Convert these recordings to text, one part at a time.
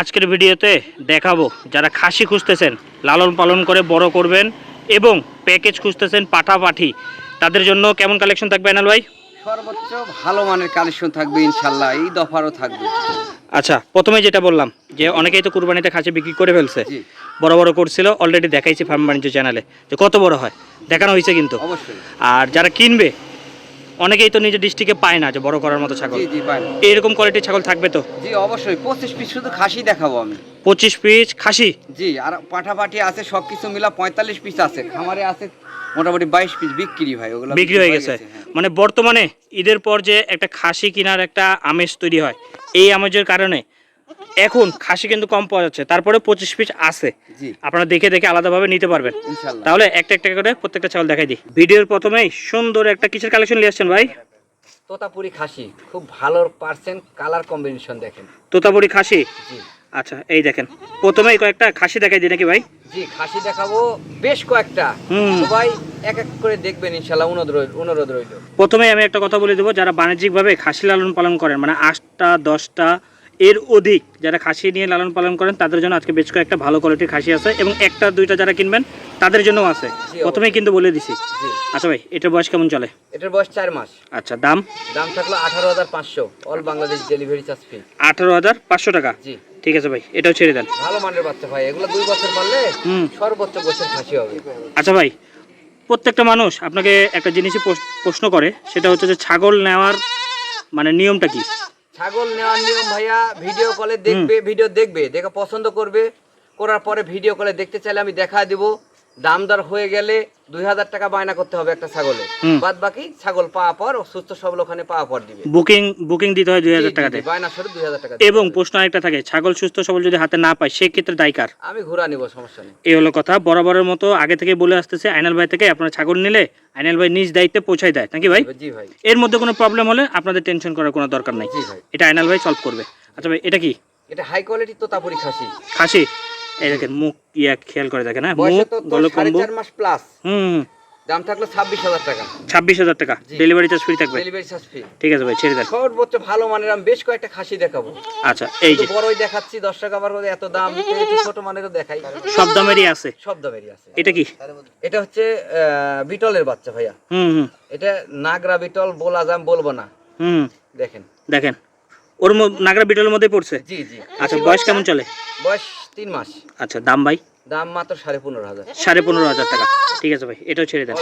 আজকের ভিডিওতে দেখাবো যারা খাসি খুঁজতেছেন লালন পালন করে বড় করবেন এবং প্যাকেজ খুঁজতেছেন পাঠাপাঠি। তাদের জন্য কেমন কালেকশন থাকবে আনাল ভাই? সর্বোচ্চ ভালো মানের কালেকশন থাকবে ইনশাল্লাহ এই দফারও থাকবে। আচ্ছা প্রথমে যেটা বললাম যে অনেকেই তো কুরবানিতে খাসি বিক্রি করে ফেলছে। বড় বড় করছিল অলরেডি দেখাইছি ফার্ম বাণিজ্য চ্যানেলে যে কত বড় হয়। দেখানো হয়েছে কিন্তু। অবশ্যই। আর যারা কিনবে অনেকেই তো নিজের ডিস্ট্রিক্টে পায় না যে বড় করার মতো ছাগল। জি জি পাই এইরকম কোয়ালিটির ছাগল থাকবে তো? জি অবশ্যই। পঁচিশ পিস শুধু খাসি দেখাবো আমি। পঁচিশ পিস খাসি? জি আর পাঠাপাঠি আছে সব কিছু মিলা পঁয়তাল্লিশ পিস আছে। খামারে আছে মোটামুটি বাইশ পিস বিক্রি হয় ওগুলো বিক্রি হয়ে গেছে হ্যাঁ। মানে বর্তমানে ঈদের পর যে একটা খাসি কেনার একটা আমেজ তৈরি হয় এই আমেজের কারণে এখন খাসি কিন্তু কম পাওয়া যাচ্ছে তারপরে পঁচিশ পিস আছে। আপনারা দেখে দেখে আলাদাভাবে নিতে পারবেন। তাহলে একটা একটা করে প্রত্যেকটা চাউল দেখাই দিই। ভিডিওর প্রথমেই সুন্দর একটা কিসের কালেকশন নিয়ে আসছেন ভাই? তোতাপুরি খাসি খুব ভালো পার্সেন্ট কালার কম্বিনেশন দেখেন। তোতাপুরি খাসি? আচ্ছা এই দেখেন। প্রথমেই কয়েকটা খাসি দেখাই দিই নাকি ভাই? জি খাসি দেখাবো। বেশ কয়েকটা। হুম। সবাই এক এক করে দেখবেন ইনশাল্লাহ অনুরোধ রইল অনুরোধ রইল। প্রথমেই আমি একটা কথা বলে দেবো যারা বাণিজ্যিকভাবে খাসি লালন পালন করেন মানে আটটা দশটা এর অধিক যারা খাসি নিয়ে লালন পালন করেন তাদের জন্য আজকে বেশ কয়েকটা ভালো কোয়ালিটির খাসি আছে এবং একটা দুইটা যারা কিনবেন তাদের জন্যও আছে। প্রথমেই কিন্তু বলে দিছি। আচ্ছা ভাই এটার বয়স কেমন চলে? এটার বয়স চার মাস। আচ্ছা দাম? দাম থাকল আঠারো হাজার পাঁচশো all Bangladesh delivery charge free আঠারো হাজার পাঁচশো টাকা? জি। ঠিক আছে ভাই এটাও ছেড়ে দেন। ভালো মানের বাচ্চা ভাই এগুলো দুই বছর পারলে হুম। সর্বোচ্চ বছর খাসি হবে। আচ্ছা ভাই প্রত্যেকটা মানুষ আপনাকে একটা জিনিসই প্রশ্ন করে সেটা হচ্ছে যে ছাগল নেওয়ার মানে নিয়মটা কি? ছাগল নেওয়ার নিয়ম ভাইয়া ভিডিও কলে দেখবে ভিডিও দেখবে দেখে পছন্দ করবে করার পরে ভিডিও কলে দেখতে চাইলে আমি দেখা দিব। দাম দর হয়ে গেলে দুই হাজার টাকা বায়না করতে হবে একটা ছাগলে। বাদ বাকি ছাগল পাওয়া পর সুস্থ সবল ওখানে পাওয়া পর দিবে। বুকিং বুকিং দিতে হয় দুই হাজার টাকাতে। বায়না সরে দুই হাজার টাকা এবং প্রশ্ন আরেকটা থাকে ছাগল সুস্থ সবল যদি হাতে না পায় সেক্ষেত্রে দায়কার আমি ঘোরা নিব সমস্যা নেই। এই হলো কথা। বরাবরের মতো আগে থেকে বলে আসতেছে আইনাল ভাই থেকে আপনারা ছাগল নিলে আইনাল ভাই নিজ দায়িত্বে পৌঁছায় দেয়। নাকি ভাই? জি ভাই। এর মধ্যে কোনো প্রবলেম হলে আপনাদের টেনশন করার কোনো দরকার নাই। জি ভাই। এটা আইনাল ভাই সলভ করবে। আচ্ছা ভাই এটা কি? এটা হাই কোয়ালিটি তোতাপুরি খাসি। খাসি? এই দেখেন মুখ ইয়া খেয়াল করে দেখেন হ্যাঁ? মুখ গল কম্বু মাস প্লাস হুম। দাম থাকল ছাব্বিশ হাজার টাকা। ছাব্বিশ হাজার টাকা। ডেলিভারি চার্জ ফ্রি থাকবে? ডেলিভারি চার্জ ফ্রি ঠিক আছে ভাই ছেড়ে দেন। সর্বোচ্চ ভালো মানের আমি বেশ কয়েকটা খাসি দেখাবো। আচ্ছা এই যে। বড়ই দেখাচ্ছি দশ টাকা আবার করে এত দাম। ছোট মানেরও দেখাই। সব দামেরই আছে। সব দামেরই আছে। এটা কি? এটা হচ্ছে আহ, বিটলের বাচ্চা ভাইয়া। হুম হুম। এটা নাগরা বিটল বলা যাম বলব না। হুম। দেখেন। দেখেন। ওর নাগরা বিটলের মধ্যে পড়ছে? জি জি। আচ্ছা বয়স কেমন চলে? বয়স তিন মাস। আচ্ছা দাম ভাই? দাম মাত্র সাড়ে পনেরো হাজার। সাড়ে পনেরো হাজার টাকা। ঠিক আছে ভাই এটাও ছেড়ে দেন।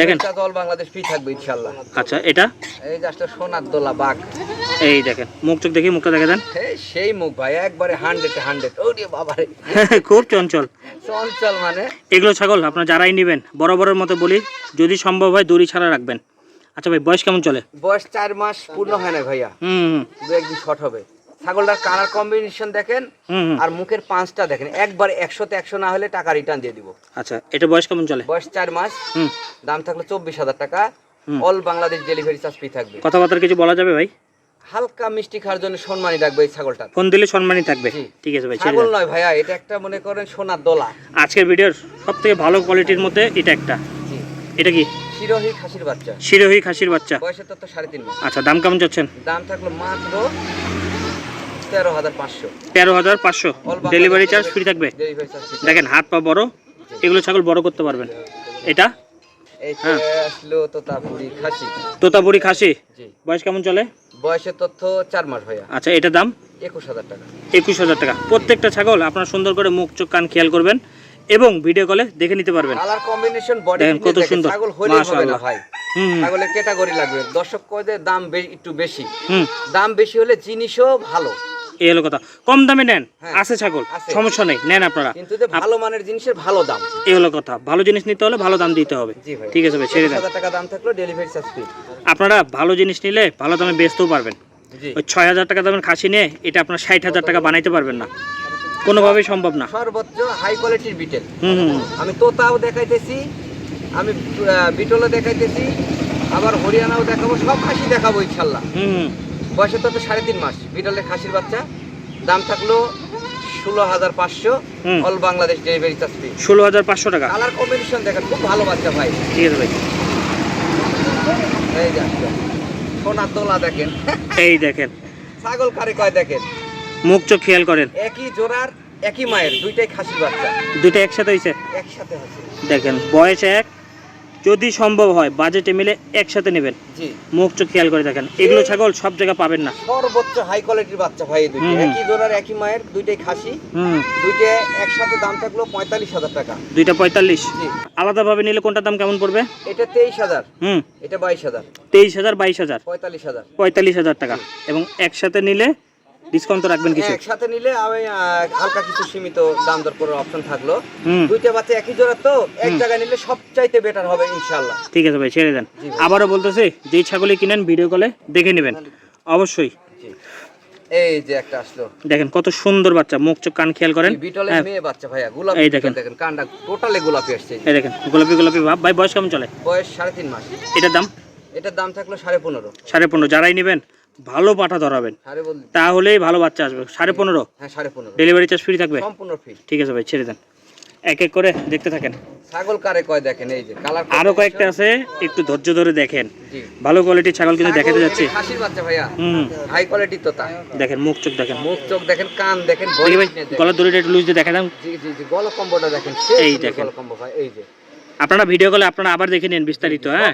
দেখেন। অল বাংলাদেশ ফ্রি থাকবে ইনশাল্লাহ আচ্ছা এটা? এই সোনার দোলা বাঘ। এই দেখেন মুখ চোখ দেখি মুখটা দেখে দেন। সেই মুখ ভাই একবারে হান্ড্রেড হান্ড্রেড ও বাবারে খুব চঞ্চল। চঞ্চল মানে? এগুলো ছাগল আপনারা যারাই নেবেন বরাবরের মতো বলি যদি সম্ভব হয় দড়ি ছাড়া রাখবেন। আচ্ছা ভাই বয়স কেমন চলে? বয়স চার মাস পূর্ণ হয় না ভাইয়া। হুম দু একদিন শর্ট হবে। ছাগলটার কালার কম্বিনেশন দেখেন আর মুখের পাঁচটা দেখেন। একবার একশোতে একশো না হলে টাকা রিটার্ন দিয়ে দিব। আচ্ছা এটা বয়স কেমন চলে? বয়স চার মাস। হুম। দাম থাকল চব্বিশ হাজার টাকা। All Bangladesh delivery charge free থাকবে। কথাবার্তার কিছু বলা যাবে ভাই? হালকা মিষ্টি খাওয়ার জন্য সম্মানী রাখবে এই ছাগলটা ফোন দিলে সম্মানই থাকবে। ঠিক আছে ভাই ছাগল নয় ভাইয়া এটা একটা মনে করেন সোনার দোলা। আজকের ভিডিওর সব থেকে ভালো কোয়ালিটির মধ্যে এটা একটা। এটা কি? শিরোহী খাসির বাচ্চা। শিরোহী খাসির বাচ্চা। বয়সের তো সাড়ে তিন মাস আচ্ছা দাম কেমন চাচ্ছেন? দাম থাকল মাত্র তেরো হাজার পাঁচশো। তেরো হাজার পাঁচশো। ডেলিভারি চার্জ ফ্রি থাকবে? দেখেন হাত পা বড় এগুলো ছাগল বড় করতে পারবেন। এটা? হ্যাঁ। তোতাপুরি খাসি। জি। বয়স কেমন চলে? বয়সের তথ্য চার মাস ভাইয়া। আচ্ছা এটা দাম? একুশ হাজার টাকা। একুশ হাজার টাকা। প্রত্যেকটা ছাগল আপনারা সুন্দর করে মুখ চোখ কান খেয়াল করবেন। এবং ভিডিও কলে দেখে নিতে পারবেন। কালার কম্বিনেশন বডি কত সুন্দর। ছাগল হলে হবে না মাশাআল্লাহ। ভাই। ছাগলের ক্যাটাগরি লাগবে। দর্শক কয়দের দাম একটু বেশি। দাম বেশি হলে জিনিসও ভালো। এই হলো কথা। কম দামে নেন। হ্যাঁ, আছে ছাগল। সমস্যা নেই। নেন আপনারা। কিন্তু যে ভালো মানের জিনিসের ভালো দাম। এই হলো কথা। ভালো জিনিস নিতে হলে ভালো দাম দিতে হবে। ঠিক আছে ভাই ছেড়ে দেন। টাকা দাম থাকল ডেলিভারি চার্জ ফ্রি আপনারা ভালো জিনিস নিলে ভালো দামে বেচতেও পারবেন। ওই ছয় হাজার টাকা দামের খাসি নিয়ে এটা আপনার ষাট হাজার টাকা বানাইতে পারবেন না। কোনোভাবেই সম্ভব না। সর্বোচ্চ হাই কোয়ালিটির বিটেল। আমি তোতাও দেখাইতেছি আমি বিটলও দেখাইতেছি আবার হরিয়ানাও দেখাবো সব খাসি দেখাবো ইনশাল্লাহ। বয়সে তো সাড়ে তিন মাস বিটলের খাসির বাচ্চা। দাম থাকল ষোলো হাজার পাঁচশো। All Bangladesh delivery charge free ষোলো হাজার পাঁচশো টাকা। কালার কম্বিনেশন দেখেন খুব ভালো বাচ্চা ভাই। ঠিক আছে ভাই। এই সোনার দোলা দেখেন। এই দেখেন। ছাগল কারে কয় দেখেন? মুখ চোখ খেয়াল করেন। একই জোড়ার একই মায়ের দুইটাই খাসির বাচ্চা। দুটো একসাথে হয়েছে একসাথে হচ্ছে দেখেন বয়স এক। যদি সম্ভব হয় বাজেটে মিলে একসাথে নেবেন। জি। মুখ চোখ খেয়াল করে দেখেন। এগুলো ছাগল সব জায়গায় পাবেন না। সর্বোচ্চ হাই কোয়ালিটির বাচ্চা ভাই দুইটা। একই জোড়ার একই মায়ের দুইটাই খাসি। হুম। দুইটা একসাথে দাম থাকল পঁয়তাল্লিশ হাজার টাকা। দুইটা পঁয়তাল্লিশ। জি। আলাদাভাবে নিলে কোনটার দাম কেমন পড়বে? এটা তেইশ হাজার। হুম। এটা বাইশ হাজার। তেইশ হাজার বাইশ হাজার। পঁয়তাল্লিশ হাজার। পঁয়তাল্লিশ হাজার টাকা। এবং একসাথে নিলে ডিসকাউন্ট তো রাখবেন কিছু? একসাথে নিলে আমি হালকা কিছু সীমিত দাম দর করার অপশন থাকল। দুইটা বাচ্চা একই জোড়া তো এক জায়গায় নিলে সবচাইতে বেটার হবে ইনশাল্লাহ ঠিক আছে ভাই ছেড়ে দেন। আবারও বলতেছি যেই ছাগলই কিনেন ভিডিও কলে দেখে নেবেন। অবশ্যই। এই যে একটা আসলো। দেখেন কত সুন্দর বাচ্চা মুখ চোখ কান খেয়াল করেন। বিটলের হ্যাঁ, মেয়ে বাচ্চা ভাইয়া গোলাপি এই দেখেন। দেখেন কান্ডা টোটালে গোলাপি আসছে। এই দেখেন গোলাপি গোলাপি ভাব। ভাই বয়স কেমন চলে? বয়স সাড়ে তিন মাস। এটার দাম? এটার দাম থাকল সাড়ে পনেরো। সাড়ে পনেরো। যারাই নেবেন ভালো পাঠা ধরাবেন। তাহলেই ভালো বাচ্চা আসবে। সাড়ে পনেরো? হ্যাঁ সাড়ে পনেরো। ডেলিভারি চার্জ ফ্রি থাকবে? সম্পূর্ণ ফ্রি ঠিক আছে ভাই ছেড়ে দেন। এক এক করে দেখতে থাকেন। ছাগল কারে কয় দেখেন? এই যে কালার আরও কয়েকটা আছে একটু ধৈর্য ধরে দেখেন। ভালো কোয়ালিটির ছাগল কিন্তু দেখাতে যাচ্ছি। খাসির বাচ্চা ভাইয়া। হুম। হাই কোয়ালিটি তো তা। দেখেন মুখ চোখ দেখেন। মুখ চোখ দেখেন কান দেখেন। গলার দড়িটা একটু লুজ দিয়ে দেখা দাম জি জি জি গল কম্বোটা দেখেন। এই দেখেন। গল কম্বো ভাই এই যে। আপনারা ভিডিও কলে আপনারা আবার দেখে নিন বিস্তারিত হ্যাঁ?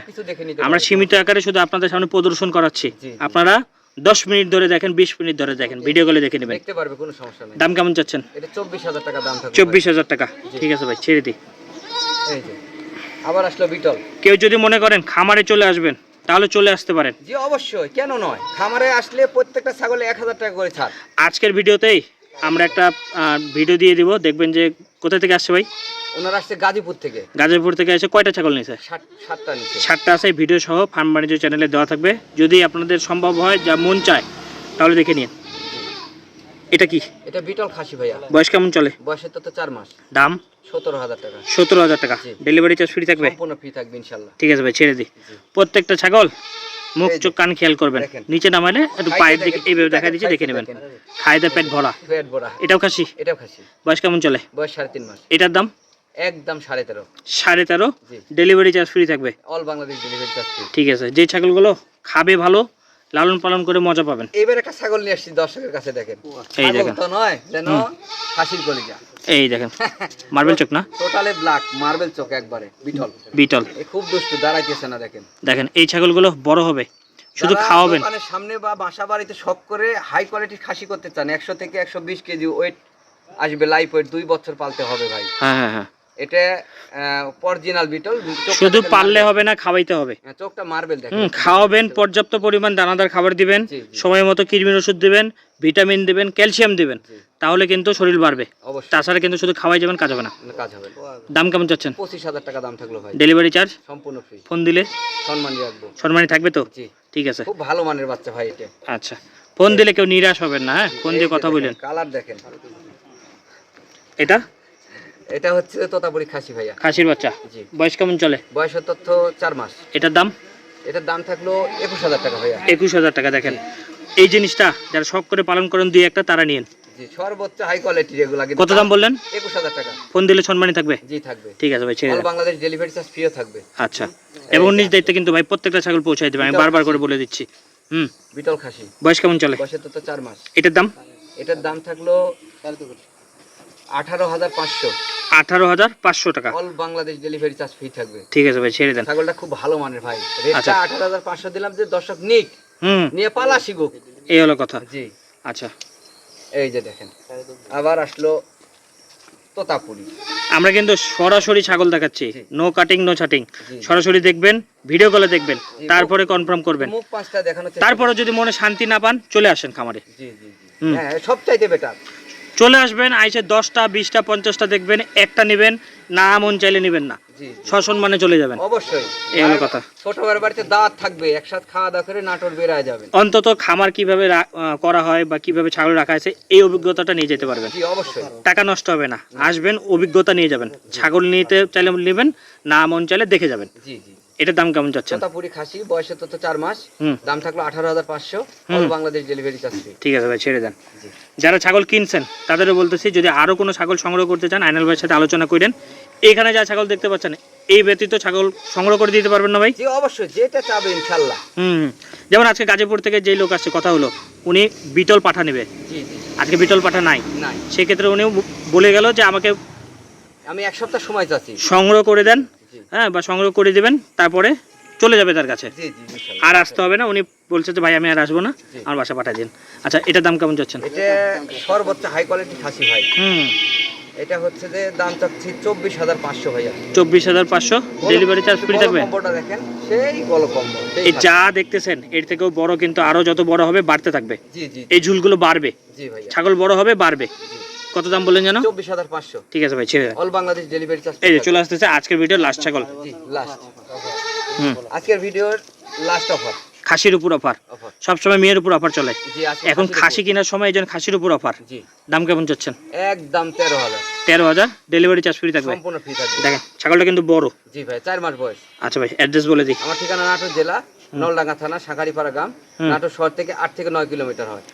আমরা সীমিত আকারে শুধু আপনাদের সামনে প্রদর্শন করাচ্ছি। আপনারা দশ মিনিট ধরে দেখেন বিশ মিনিট ধরে দেখেন। ভিডিও কলে দেখে নেবেন। দেখতে পারবে কোনো সমস্যা নেই। দাম কেমন চাচ্ছেন? এটা চব্বিশ হাজার টাকা দাম থাকবে। চব্বিশ হাজার টাকা। ঠিক আছে ভাই ছেড়ে দিই। এই যে আবার আসলো বিটল। কেউ যদি মনে করেন খামারে চলে আসবেন তাহলে চলে আসতে পারেন। জি অবশ্যই কেন নয়? খামারে আসলে প্রত্যেকটা ছাগলে এক হাজার টাকা করে ছাড়। আজকের ভিডিওতেই আমরা একটা ভিডিও দিয়ে দিব দেখবেন যে কোথা থেকে আসছে ভাই? ওনারা আসছে গাজীপুর থেকে। গাজীপুর থেকে এসে কয়টা ছাগল নিয়েছে? সাতটা নিচে সাতটা আছে ভিডিও সহ ফার্ম বাণিজ্য চ্যানেলে দেওয়া থাকবে। যদি আপনাদের সম্ভব হয় যা মন চায় তাহলে দেখে নিন। এটা কি? এটা বিটল খাসি ভাইয়া। বয়স কেমন চলে? বয়সের তো তো চার মাস। দাম? সতেরো হাজার টাকা। সতেরো হাজার টাকা। ডেলিভারি চার্জ ফ্রি থাকবে? সম্পূর্ণ ফ্রি থাকবে ইনশাল্লাহ। ঠিক আছে ভাই ছেড়ে দিই। প্রত্যেকটা ছাগল মুখ চোখ কান খেয়াল করবেন। নিচে নামালে একটু পায়ের দিকে এইভাবে দেখা দিচ্ছে দেখে নেবেন। খাইতে পেট ভরা। পেট ভরা। এটাও খাসি? এটাও খাসি। বয়স কেমন চলে? বয়স সাড়ে তিন মাস। এটার দাম? একদম সাড়ে তেরো। সাড়ে তেরো? ডেলিভারি চার্জ ফ্রি থাকবে? All Bangladesh delivery charge free ঠিক আছে। যে ছাগলগুলো খাবে ভালো লালন পালন করে মজা পাবেন। এইবার একটা ছাগল নিয়ে আসছি দর্শকের কাছে দেখেন। এই দেখেন। তো নয় যেন খাসির কলিজা। এই দেখেন মার্বেল চোখ না? টোটালি ব্ল্যাক মার্বেল চোখ একবারে বিটল। বিটল। খুব দুষ্টু দাঁড়াইতেছে না দেখেন। দেখেন এই ছাগলগুলো বড় হবে শুধু খাওয়াবেন। মানে সামনে বা বাসা বাড়িতে শখ করে হাই কোয়ালিটির খাসি করতে চান একশো থেকে একশো বিশ কেজি ওয়েট আসবে লাইফ ওয়েট দুই বছর পালতে হবে ভাই। হ্যাঁ হ্যাঁ হ্যাঁ। এটা অরিজিনাল বিটল শুধু পারলে হবে না খাওয়াইতে হবে। হ্যাঁ, চোখটা মার্বেল দেখেন। খাওয়াবেন পর্যাপ্ত পরিমাণ দানাদার খাবার দিবেন। সময় মতো কৃমির ওষুধ দিবেন ভিটামিন দিবেন ক্যালসিয়াম দিবেন তাহলে কিন্তু শরীর বাড়বে। তাছাড়া কিন্তু শুধু খাওয়াই যাবেন কাজ হবে না। কাজ হবে দাম কেমন চাচ্ছেন? পঁচিশ হাজার টাকা দাম থাকল ভাই। ডেলিভারি চার্জ সম্পূর্ণ ফ্রি ফোন দিলে? সম্মান রাখব। সম্মানী থাকবে তো? ঠিক আছে। খুব ভালো মানের বাচ্চা ভাই এটা। আচ্ছা। ফোন দিলে কেউ নিরাশ হবেন না হ্যাঁ? ফোন দিয়ে কথা বললেন। কালার দেখেন। এটা? এটা হচ্ছে তোতাপুরি খাসি ভাইয়া। খাসির বাচ্চা? জি। বয়স কেমন চলে? বয়সের তথ্য চার মাস। এটার দাম? এটার দাম থাকল একুশ হাজার টাকা ভাইয়া। একুশ হাজার টাকা দেখেন। এই জিনিসটা যারা শখ করে পালন করেন দুই একটা তারা নিন জি সর্বোচ্চ হাই কোয়ালিটির এগুলা কত দাম বললেন? একুশ হাজার টাকা। ফোন দিলে সম্মানী থাকবে? জি থাকবে। ঠিক আছে ভাই ছেড়ে বাংলাদেশ ডেলিভারি চার্জ ফ্রিও থাকবে। আচ্ছা। এবং নিজ দায়িত্বে কিন্তু ভাই প্রত্যেকটা ছাগল পৌঁছাই দেবে আমি এটাও বারবার করে বলে দিচ্ছি। হুম। বিটল খাসি। বয়স কেমন চলে? চার মাস। এটার দাম? এটার দাম থাকল আঠারো হাজার পাঁচশো। আঠারো হাজার পাঁচশো টাকা। All Bangladesh delivery charge free থাকবে। ঠিক আছে ভাই ছেড়ে দেন। ছাগলটা খুব ভালো মানের ভাই। রেটটা আচ্ছা। আঠারো হাজার পাঁচশো দিলাম যে দর্শক নিক। হুম। নিয়ে পালা শিখুক এই হলো কথা। জি। আচ্ছা। এই যে দেখেন আবার আসলো তোতাপুরি। আমরা কিন্তু সরাসরি ছাগল দেখাচ্ছি। নো কাটিং নো ছাটিং সরাসরি দেখবেন ভিডিও কলে দেখবেন। তারপরে কনফার্ম করবেন। তারপরে যদি মনে শান্তি না পান চলে আসেন খামারে। জি জি জি। হ্যাঁ সব চাইতে বেটার চলে আসবেন আইসে দশটা বিশটা পঞ্চাশটা দেখবেন একটা নেবেন না মন চাইলে নেবেন না। জি। সসম্মানে চলে যাবেন। অবশ্যই। এই হলো কথা। ছোট বাড়িতে দাঁত থাকবে একসাথে খাওয়া দাওয়া করে নাটোর বেড়ায় যাবেন। অন্তত খামার কীভাবে করা হয় বা কীভাবে ছাগল রাখা আছে এই অভিজ্ঞতাটা নিয়ে যেতে পারবেন। জি অবশ্যই। টাকা নষ্ট হবে না। আসবেন অভিজ্ঞতা নিয়ে যাবেন। ছাগল নিতে চাইলে নেবেন না মন চাইলে দেখে যাবেন। জি জি। এটার দাম কেমন যাচ্ছেন তোতাপুরি খাসি বয়সের তো চার মাস। দাম থাকল আঠারো হাজার পাঁচশো। বাংলাদেশ ডেলিভারি চার্জ ঠিক আছে ভাই ছেড়ে দেন। যারা ছাগল কিনছেন তাদেরও বলতেছি যদি আরও কোনো ছাগল সংগ্রহ করতে চান আইনাল ভাইয়ের সাথে আলোচনা করেন। এখানে যা ছাগল দেখতে পাচ্ছেন এই ব্যতীত ছাগল সংগ্রহ করে দিতে পারবেন না ভাই? জি অবশ্যই যেটা চাবে ইনশাল্লাহ হুম। যেমন আজকে গাজীপুর থেকে যেই লোক আসছে কথা হলো উনি বিটল পাঠা নেবে। আজকে বিটল পাঠা নাই। নাই। সেক্ষেত্রে উনি বলে গেল যে আমাকে আমি এক সপ্তাহ সময় চাচ্ছি। সংগ্রহ করে দেন। হ্যাঁ বা সংগ্রহ করে দিবেন তারপরে চলে যাবে তার কাছে। আর আসতে হবে না উনি বলছে যে ভাই আমি আর আসব না আমার বাসা পাঠিয়ে দিন। আচ্ছা এটার দাম কেমন যাচ্ছেন? এটা সর্বোচ্চ হাই কোয়ালিটি খাসি ভাই। হুম। এটা হচ্ছে যে দাম চাচ্ছি চব্বিশ হাজার পাঁচশো ভাইয়া। চব্বিশ হাজার পাঁচশো। ডেলিভারি চার্জ ফ্রি থাকবে? দেখেন সেই গল কম্বো এই যা দেখতেছেন এর থেকেও বড় কিন্তু আরও যত বড় হবে বাড়তে থাকবে। এই ঝুলগুলো বাড়বে। ছাগল বড় হবে বাড়বে। কত দাম বললেন জানো চব্বিশ হাজার পাঁচশো। ঠিক আছে ভাই ছেড়ে অল বাংলাদেশ ডেলিভারি চার্জ এই যে চলে আসতেছে আজকের ভিডিও লাস্ট ছাগল। লাস্ট হুম। আজকের ভিডিওর লাস্ট অফার খাসির উপর অফার সবসময় মেয়ের উপর অফার চলে। এখন খাসি কেনার সময় খাসির উপর অফার দাম কেমন চাচ্ছেন? একদম তেরো হাজার। তেরো হাজার। ডেলিভারি চার্জ ফ্রি থাকবে। সম্পূর্ণ ফ্রি থাকবে। দেখেন ছাগলটা কিন্তু বড়। জি ভাই চার মাস বয়স। আচ্ছা ভাই অ্যাড্রেস বলে দিই। আমার ঠিকানা নাটোর জেলা নলডাঙ্গা থানা সাকারিপাড়া গ্রাম। নাটোর শহর থেকে আট থেকে নয় কিলোমিটার হয়।